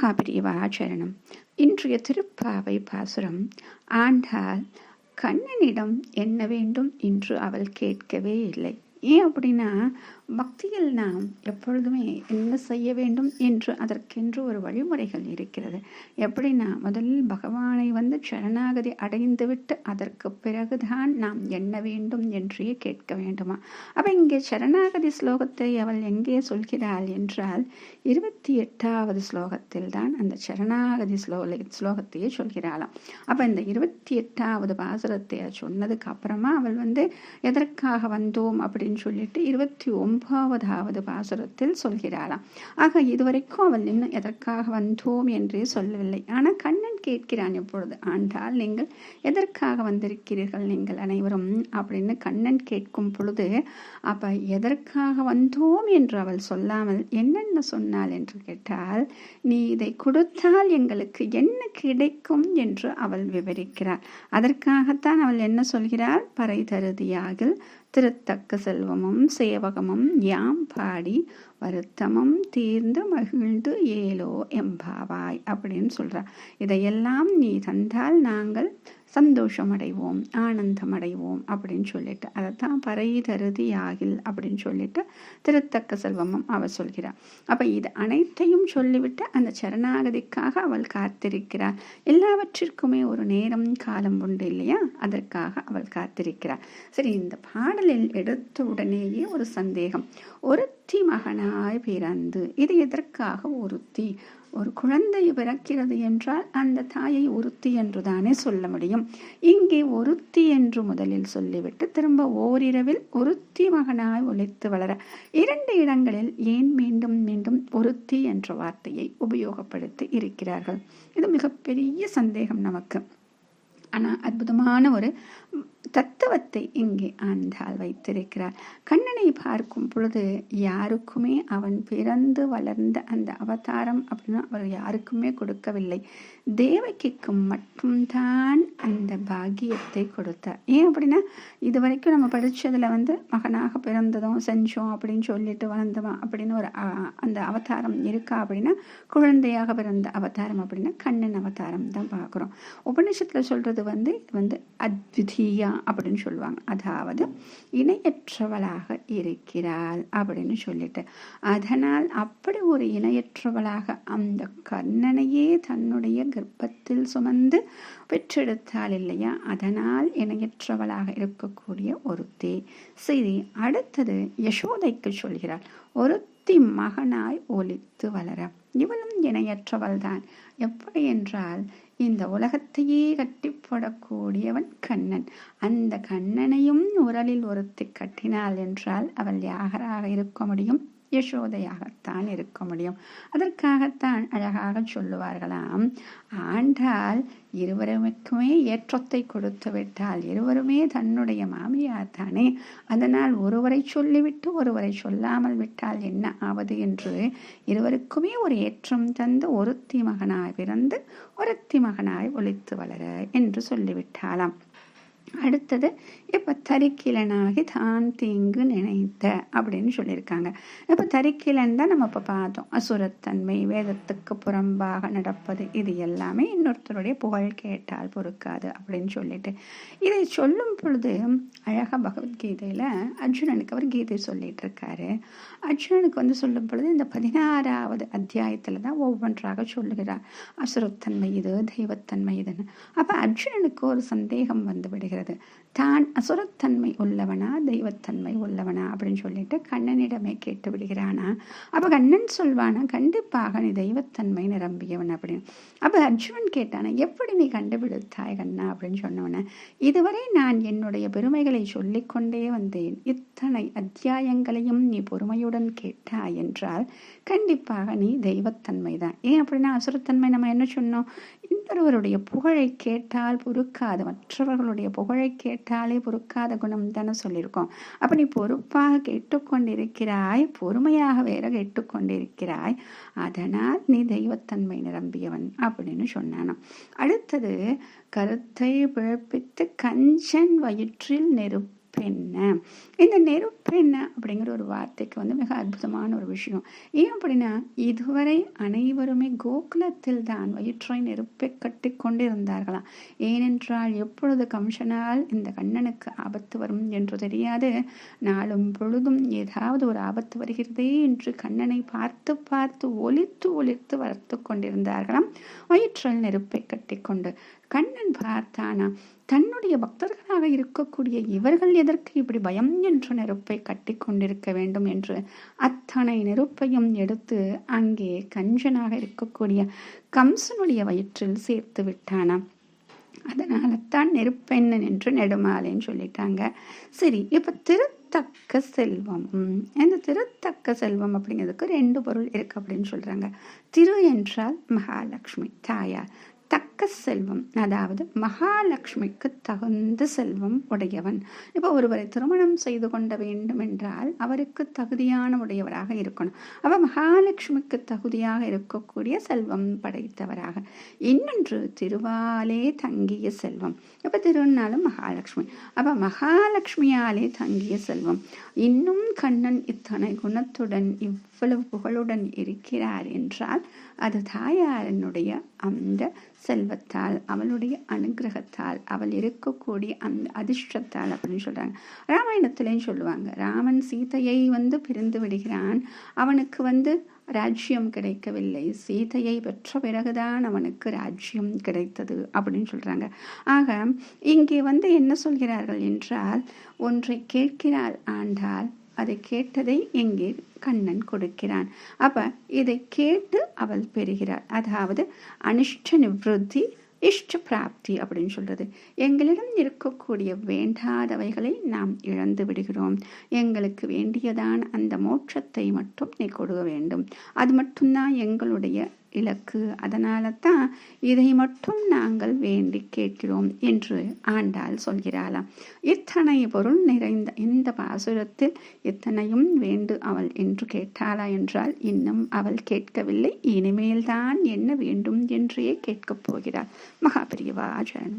மகாபிரிவாச்சரணம். இன்றைய திருப்பாவை பாசுரம் ஆண்டால் கண்ணனிடம் என்ன வேண்டும்? என்று அவள் கேட்கவே இல்லை. ஏன் அப்படின்னா பக்தியில் நாம் எப்பொழுதுமே என்ன செய்ய வேண்டும் என்று அதற்கென்று ஒரு வழிமுறைகள் இருக்கிறது. எப்படின்னா முதலில் பகவானை வந்து சரணாகதி அடைந்துவிட்டு அதற்கு பிறகுதான் நாம் என்ன வேண்டும் என்றே கேட்க வேண்டுமா? அப்போ இங்கே சரணாகதி ஸ்லோகத்தை அவள் எங்கே சொல்கிறாள் என்றால் இருபத்தி எட்டாவது ஸ்லோகத்தில் தான் அந்த சரணாகதி ஸ்லோக ஸ்லோகத்தையே சொல்கிறாளாம். அப்போ இந்த இருபத்தி எட்டாவது பாசுரத்தை சொன்னதுக்கு அப்புறமா அவள் வந்து எதற்காக வந்தோம்? அப்படின்னு சொல்லிட்டு இருபத்தி ஒன்பதாவது பாசுரத்தில் சொல்கிறாளாம். ஆக இதுவரைக்கும் அவள் இன்னும் எதற்காக வந்தோம் என்றே சொல்லவில்லை. ஆனால் கண்ணன் கேட்கிறான் எப்பொழுது? ஆண்டால் நீங்கள் எதற்காக வந்திருக்கிறீர்கள் நீங்கள் அனைவரும்? அப்படின்னு கண்ணன் கேட்கும் பொழுது அப்ப எதற்காக வந்தோம்? என்று அவள் சொல்லாமல் என்னென்ன சொன்னாள்? என்று கேட்டால் நீ இதை கொடுத்தால் எங்களுக்கு என்ன கிடைக்கும்? என்று அவள் விவரிக்கிறாள். அதற்காகத்தான் அவள் என்ன சொல்கிறாள்? பறை தருதியாகில் திருத்தக்க செல்வமும் சேவகமும் யாம் பாடி வருத்தமும் தீர்ந்து மகிழ்ந்து ஏலோ எம்பாவாய் அப்படின்னு சொல்றா. எல்லாம் நீ தந்தால் நாங்கள் சந்தோஷம் அடைவோம் ஆனந்தம் அடைவோம் அப்படின்னு சொல்லிட்டு அதைத்தான் பறை தருதி ஆகில் அப்படின்னு சொல்லிட்டு திருத்தக்க செல்வமும் அவள் சொல்கிறார் அப்ப இது அனைத்தையும் சொல்லிவிட்டு அந்த சரணாகதிக்காக அவள் காத்திருக்கிறார் எல்லாவற்றிற்குமே ஒரு நேரம் காலம் உண்டு இல்லையா? அதற்காக அவள் காத்திருக்கிறார் சரி இந்த பாடலில் எடுத்த உடனேயே ஒரு சந்தேகம். ஒருத்தி மகனாய் பிறந்து இது எதற்காக ஒருத்தி? ஒரு குழந்தை பிறக்கிறது என்றால் அந்த தாயை ஒருத்தி என்று தானே சொல்ல முடியும். இங்கே ஒருத்தி என்று முதலில் சொல்லிவிட்டு திரும்ப ஓரிரவில் ஒருத்தி மகனாய் ஒழித்து வளர இரண்டு இடங்களில் ஏன் மீண்டும் மீண்டும் ஒருத்தி என்ற வார்த்தையை உபயோகப்படுத்தி இருக்கிறார்கள்? இது மிகப்பெரிய சந்தேகம் நமக்கு. ஆனால் அற்புதமான ஒரு தத்துவத்தை இங்கே ஆண்டால் வைத்திருக்கிறார். கண்ணனை பார்க்கும் பொழுது யாருக்குமே அவன் பிறந்து வளர்ந்த அந்த அவதாரம் அப்படின்னு அவர் யாருக்குமே கொடுக்கவில்லை. தேவகிக்கு மட்டும்தான் அந்த பாக்கியத்தை கொடுத்தார். ஏன் அப்படின்னா இது வரைக்கும் நம்ம படித்ததில் வந்து மகனாக பிறந்ததும் செஞ்சோம் அப்படின்னு சொல்லிட்டு வளர்ந்தோம் அப்படின்னு ஒரு அந்த அவதாரம் இருக்கா அப்படின்னா குழந்தையாக பிறந்த அவதாரம் அப்படின்னா கண்ணன் அவதாரம் தான் பார்க்குறோம். உபநிஷத்தில் சொல்கிறது வந்து இது வந்து அத்விதீயா அப்படின்னு சொல்லுவாங்க. அதாவது இணையற்றவளாக இருக்கிறாள் அப்படின்னு சொல்லிட்டு. அதனால் அப்படி ஒரு இணையற்றவளாக அந்த கண்ணனையே தன்னுடைய கர்ப்பத்தில் சுமந்து பெற்றெடுத்தாள் இல்லையா? அதனால் இணையற்றவளாக இருக்கக்கூடிய ஒருத்தி. சரி அடுத்தது யசோதைக்கு சொல்கிறாள். ஒரு ஒருத்தி மகனாய் ஒலித்து வளர. இவளும் இணையற்றவள்தான். எப்படி என்றால் இந்த உலகத்தையே கட்டி போடக்கூடியவன் கண்ணன். அந்த கண்ணனையும் உரலில் ஒருத்தி கட்டினாள் என்றால் அவள் யாகராக இருக்க முடியும்? யசோதையாகத்தான் இருக்க முடியும். அதற்காகத்தான் அழகாக சொல்லுவார்களாம் ஆண்டால் இருவருக்குமே ஏற்றத்தை கொடுத்து விட்டால் இருவருமே தன்னுடைய மாமியார் தானே? அதனால் ஒருவரை சொல்லிவிட்டு ஒருவரை சொல்லாமல் விட்டால் என்ன ஆவது? என்று இருவருக்குமே ஒரு ஏற்றம் தந்து ஒருத்தி மகனாய் பிறந்து ஒருத்தி மகனாய் ஒழித்து வளர என்று சொல்லிவிட்டாலாம் அடுத்தது இப்போ தரிக்கிலனாகி தான் தீங்கு நினைத்த அப்படின்னு சொல்லியிருக்காங்க. இப்போ தரிக்கிலன் தான் நம்ம இப்போ பார்த்தோம். அசுரத்தன்மை வேதத்துக்கு புறம்பாக நடப்பது இது எல்லாமே இன்னொருத்தருடைய புகழ் கேட்டால் பொறுக்காது அப்படின்னு சொல்லிட்டு. இதை சொல்லும் பொழுது அழகாக பகவத்கீதையில் அர்ஜுனனுக்கு அவர் கீதை சொல்லிட்டு இருக்காரு அர்ஜுனனுக்கு வந்து சொல்லும் பொழுது இந்த பதினாறாவது அத்தியாயத்தில் தான் ஒவ்வொன்றாக சொல்லுகிறார். அசுரத்தன்மை இது தெய்வத்தன்மை இதுன்னு. அப்போ அர்ஜுனனுக்கு ஒரு சந்தேகம் வந்து விடுகிறது. 对，தான் அசுரத்தன்மை உள்ளவனா தெய்வத்தன்மை உள்ளவனா அப்படின்னு சொல்லிட்டு கண்ணனிடமே கேட்டு விடுகிறானா. அப்போ கண்ணன் சொல்வானா கண்டிப்பாக நீ தெய்வத்தன்மை நிரம்பியவன் அப்படின்னு. அப்போ அர்ஜுனன் கேட்டானா எப்படி நீ கண்டுபிடித்தாய் கண்ணா? அப்படின்னு சொன்னவன இதுவரை நான் என்னுடைய பெருமைகளை சொல்லிக்கொண்டே வந்தேன். இத்தனை அத்தியாயங்களையும் நீ பொறுமையுடன் கேட்டாய் என்றால் கண்டிப்பாக நீ தெய்வத்தன்மை தான். ஏன் அப்படின்னா அசுரத்தன்மை நம்ம என்ன சொன்னோம்? இன்னொருவருடைய புகழை கேட்டால் பொறுக்காது. மற்றவர்களுடைய புகழை கேட்டு பொறுக்காத குணம் தானே சொல்லியிருக்கோம். அப்போ நீ பொறுப்பாக கேட்டுக்கொண்டிருக்கிறாய் பொறுமையாக வேற கேட்டுக்கொண்டிருக்கிறாய். அதனால் நீ தெய்வத்தன்மை நிரம்பியவன் அப்படின்னு சொன்னானோ அடுத்தது கருத்தை பிழப்பித்து கஞ்சன் வயிற்றில் நெருப்பு நெருப்பென்ன இந்த நெருப்பென்ன அப்படிங்கிற ஒரு வார்த்தைக்கு வந்து மிக அற்புதமான ஒரு விஷயம். ஏன் அப்படின்னா இதுவரை அனைவருமே கோகுலத்தில் தான் வயிற்றை நெருப்பை கட்டி கொண்டிருந்தார்களாம். ஏனென்றால் எப்பொழுது கம்சனால் இந்த கண்ணனுக்கு ஆபத்து வரும் என்று தெரியாது நாளும் பொழுதும் ஏதாவது ஒரு ஆபத்து வருகிறதே என்று கண்ணனை பார்த்து பார்த்து ஒலித்து ஒலித்து வளர்த்து கொண்டிருந்தார்களாம். வயிற்றில் நெருப்பை கட்டிக்கொண்டு கண்ணன் பார்த்தானா? தன்னுடைய பக்தர்களாக இருக்கக்கூடிய இவர்கள் எதற்கு இப்படி பயம் என்ற நெருப்பை கட்டி கொண்டிருக்க வேண்டும் என்று அத்தனை நெருப்பையும் எடுத்து அங்கே கஞ்சனாக இருக்கக்கூடிய கம்சனுடைய வயிற்றில் சேர்த்து விட்டானா? அதனால தான் நெருப்பெண்ணன் என்று நெடுமாலைன்னு சொல்லிட்டாங்க. சரி இப்போ திருத்தக்க செல்வம். இந்த திருத்தக்க செல்வம் அப்படிங்கிறதுக்கு ரெண்டு பொருள் இருக்கு அப்படின்னு சொல்றாங்க. திரு என்றால் மகாலட்சுமி தாயார். தக்க செல்வம். அதாவது மகாலட்சுமிக்கு தகுந்த செல்வம் உடையவன். இப்போ ஒருவரை திருமணம் செய்து கொண்ட வேண்டும் என்றால் அவருக்கு தகுதியான உடையவராக இருக்கணும். அவர் மகாலட்சுமிக்கு தகுதியாக இருக்கக்கூடிய செல்வம் படைத்தவராக. இன்னொன்று திருவாலே தங்கிய செல்வம். இப்போ திருநாளும் மகாலட்சுமி. அப்ப மகாலட்சுமியாலே தங்கிய செல்வம். இன்னும் கண்ணன் இத்தனை குணத்துடன் இவ்வளவு புகழுடன் இருக்கிறார் என்றால் அது தாயாரனுடைய அந்த செல்வம். செல்வத்தால் அவளுடைய அனுகிரகத்தால் அவள் இருக்கக்கூடிய அந்த அதிர்ஷ்டத்தால் அப்படின்னு சொல்கிறாங்க ராமாயணத்துலேயும் சொல்லுவாங்க. ராமன் சீதையை வந்து பிரிந்து விடுகிறான். அவனுக்கு வந்து ராஜ்யம் கிடைக்கவில்லை. சீதையை பெற்ற பிறகுதான் அவனுக்கு ராஜ்யம் கிடைத்தது அப்படின்னு சொல்கிறாங்க ஆக இங்கே வந்து என்ன சொல்கிறார்கள் என்றால் ஒன்றை கேட்கிறாள் ஆண்டால் அதை கேட்டதை எங்கே கண்ணன் கொடுக்கிறான். அப்ப இதை கேட்டு அவள் பெறுகிறாள். அதாவது அனிஷ்ட நிவத்தி இஷ்ட பிராப்தி அப்படின்னு சொல்றது. எங்களிடம் இருக்கக்கூடிய வேண்டாதவைகளை நாம் இழந்து விடுகிறோம். எங்களுக்கு வேண்டியதான அந்த மோட்சத்தை மட்டும் நீ கொடுக்க வேண்டும். அது மட்டும்தான் எங்களுடைய இலக்கு. அதனால தான் இதை மட்டும் நாங்கள் வேண்டி கேட்கிறோம் என்று ஆண்டாள் சொல்கிறாளாம். இத்தனை பொருள் நிறைந்த இந்த பாசுரத்தில் இத்தனையும் வேண்டு அவள் என்று கேட்டாளா என்றால் இன்னும் அவள் கேட்கவில்லை. இனிமேல்தான் என்ன வேண்டும் என்றே கேட்கப் போகிறாள். மகாபிரியவாஜன்